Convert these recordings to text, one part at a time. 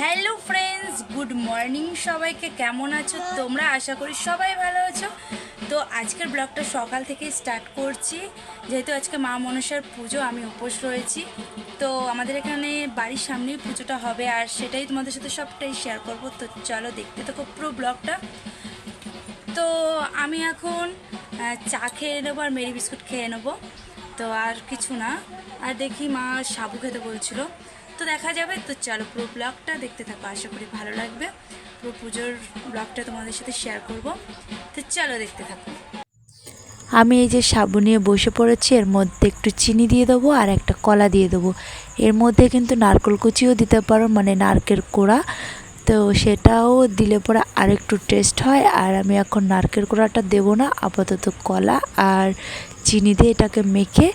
Hello friends good morning সবাইকে, কেমন আছো? তোমরা আশা করি সবাই ভালো আছো। তো আজকের ব্লগটা সকাল থেকে স্টার্ট করছি। যেহেতু আজকে মা মনসার পুজো, আমি উপোস রয়েছি। তো আমাদের এখানে বাড়ির সামনেই পুজোটা হবে আর সেটাই তোমাদের সাথে সবটাই শেয়ার করব। তো চলো দেখতে থাকো পুরো ব্লগটা। তো আমি এখন চা খেয়ে নেব আর মেরি বিস্কুট খেয়ে নেব। তো আর কিছু না। আর দেখি মা সাবু খেতে বলছিল। তো দেখা যাবে। তো চলো পুরো ব্লগটা দেখতে থাকো, আশা করি ভালো লাগবে। পুরো পুজোর ব্লগটা তোমাদের সাথে শেয়ার করব। তো চলো দেখতে থাকো। আমি এই যে সাবু নিয়ে বসে পড়েছি, এর মধ্যে একটু চিনি দিয়ে দেবো আর একটা কলা দিয়ে দেবো। এর মধ্যে কিন্তু নারকেল কুচিও দিতে পারো মানে নারকেল কোড়া। তো সেটাও দিলে পরে আরেকটু টেস্ট হয়। আর আমি এখন নারকেল কোড়াটা দেবো না, আপাতত কলা আর চিনি দিয়ে এটাকে মেখে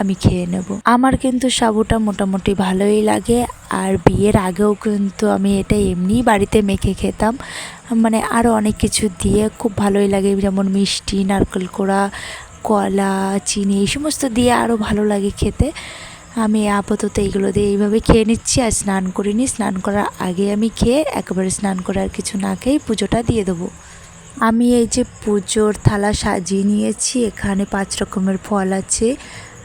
আমি খেয়ে নেব। আমার কিন্তু সাবুটা মোটামুটি ভালোই লাগে, আর বিয়ের আগেও কিন্তু আমি এটা এমনিই বাড়িতে মেখে খেতাম। মানে আরও অনেক কিছু দিয়ে খুব ভালোই লাগে, যেমন মিষ্টি, নারকেল কোড়া, কলা, চিনি, এই সমস্ত দিয়ে আরও ভালো লাগে খেতে। আমি আপাতত এইগুলো দিয়ে এইভাবে খেয়ে নিচ্ছি, আর স্নান করিনি। স্নান করার আগে আমি খেয়ে একেবারে স্নান করে আর কিছু না খেয়েই পুজোটা দিয়ে দেবো। আমি এই যে পুজোর থালা সাজিয়ে নিয়েছি, এখানে পাঁচ রকমের ফল আছে।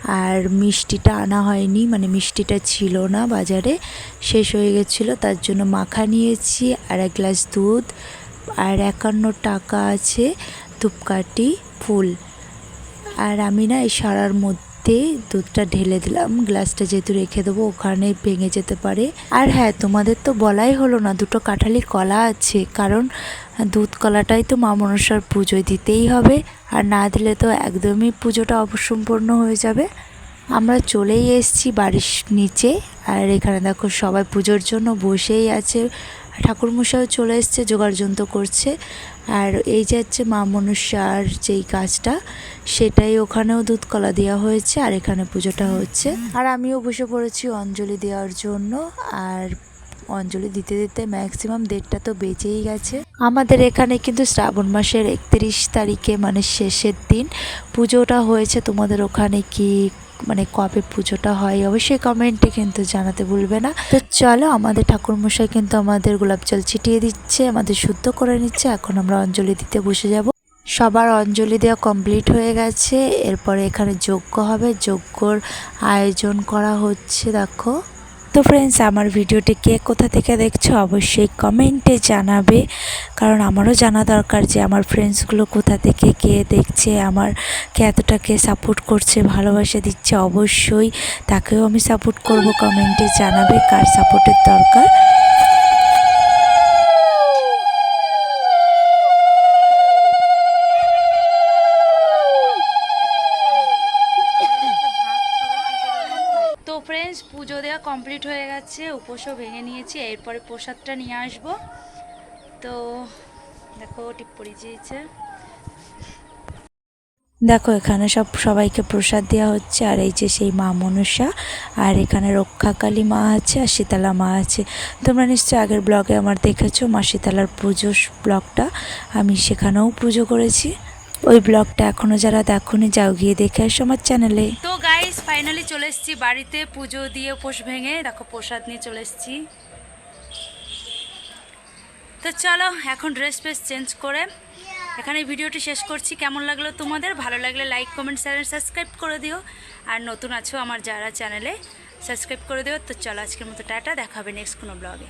আর মিষ্টিটা আনা হয়নি মানে মিষ্টিটা ছিল না বাজারে, শেষ হয়ে গেছিল, তার জন্য মাখা নিয়েছি আর এক গ্লাস দুধ আর একান্ন টাকা আছে ধূপকাঠি, ফুল। আর আমি না এই সারার মধ্যে দুধটা ঢেলে দিলাম, গ্লাসটা যেহেতু রেখে দেবো ওখানে ভেঙে যেতে পারে। আর হ্যাঁ তোমাদের তো বলাই হলো না, দুটো কাঁঠালি কলা আছে, কারণ দুধ কলাটাই তো মা মনসার পুজোয় দিতেই হবে, আর না দিলে তো একদমই পুজোটা অপসম্পূর্ণ হয়ে যাবে। আমরা চলেই এসেছি বাড়ির নিচে, আর এখানে দেখো সবাই পুজোর জন্য বসেই আছে ঠাকুরমশাইও চলে এসছে যোগাড়যন্ত্র করছে। আর এই যে হচ্ছে মা মনুষ্যার যেই কাজটা, সেটাই ওখানেও দুধ কলা দেওয়া হয়েছে আর এখানে পুজোটা হচ্ছে। আর আমিও বসে পড়েছি অঞ্জলি দেওয়ার জন্য। আর অঞ্জলি দিতে দিতে ম্যাক্সিমাম দেড়টা তো বেঁচেই গেছে। আমাদের এখানে কিন্তু শ্রাবণ মাসের একত্রিশ তারিখে মানে শেষের দিন পুজোটা হয়েছে। তোমাদের ওখানে কি মানে কবে পুজোটা হয়, অবশ্যই কমেন্টে কিন্তু জানাতে ভুলবে না। তো চলো, আমাদের ঠাকুরমশাই কিন্তু আমাদের গোলাপ জল ছিটিয়ে দিচ্ছে, আমাদের শুদ্ধ করে নিচ্ছে, এখন আমরা অঞ্জলি দিতে বসে যাব। সবার অঞ্জলি দেওয়া কমপ্লিট হয়ে গেছে, এরপরে এখানে যজ্ঞ হবে, যজ্ঞর আয়োজন করা হচ্ছে, দেখো। তো ফ্রেন্ডস আমার ভিডিওটি কে কোথা থেকে দেখছ অবশ্যই কমেন্টে জানাবে। কারণ আমারও জানা দরকার যে আমার ফ্রেন্ডসগুলো কোথা থেকে কে দেখছে, আমার কে এতটা কে সাপোর্ট করছে, ভালোবাসা দিচ্ছে, অবশ্যই তাকেও আমি সাপোর্ট করব। কমেন্টে জানাবে কার সাপোর্টের দরকার তো ফ্রেন্ডস পুজো দেওয়া কমপ্লিট হয়ে গেছে, উপোসও ভেঙে নিয়েছি, এরপরে প্রসাদটা নিয়ে আসব। তো দেখো, টিপ পরিয়েছে দেখো, এখানে সব সবাইকে প্রসাদ দেওয়া হচ্ছে, আর এই যে সেই মা মনসা আর এখানে রক্ষাকালী মা আছে, আর শীতলা মা আছে। তোমরা নিশ্চয়ই আগের ব্লগে আমার দেখেছ মা শীতলার পুজো ব্লগটা। আমি সেখানেও পুজো করেছি। ওই ব্লগটা এখনও যারা দেখোনি, যাও গিয়ে দেখে আসো আমার চ্যানেলে। তো গাইস ফাইনালি চলে এসেছি বাড়িতে। পুজো দিয়ে উপোস ভেঙে, দেখো প্রসাদ নিয়ে চলে এসেছি। তো চলো, এখন ড্রেস ফ্রেস চেঞ্জ করে। এখানে ভিডিওটি শেষ করছি। কেমন লাগল তোমাদের? ভালো লাগলে লাইক কমেন্ট চ্যানেল সাবস্ক্রাইব করে দিও। আর নতুন আছো আমার যারা চ্যানেলে সাবস্ক্রাইব করে দিও। তো চলো আজকের মতো টাটা দেখাবে নেক্সট কোনো ব্লগে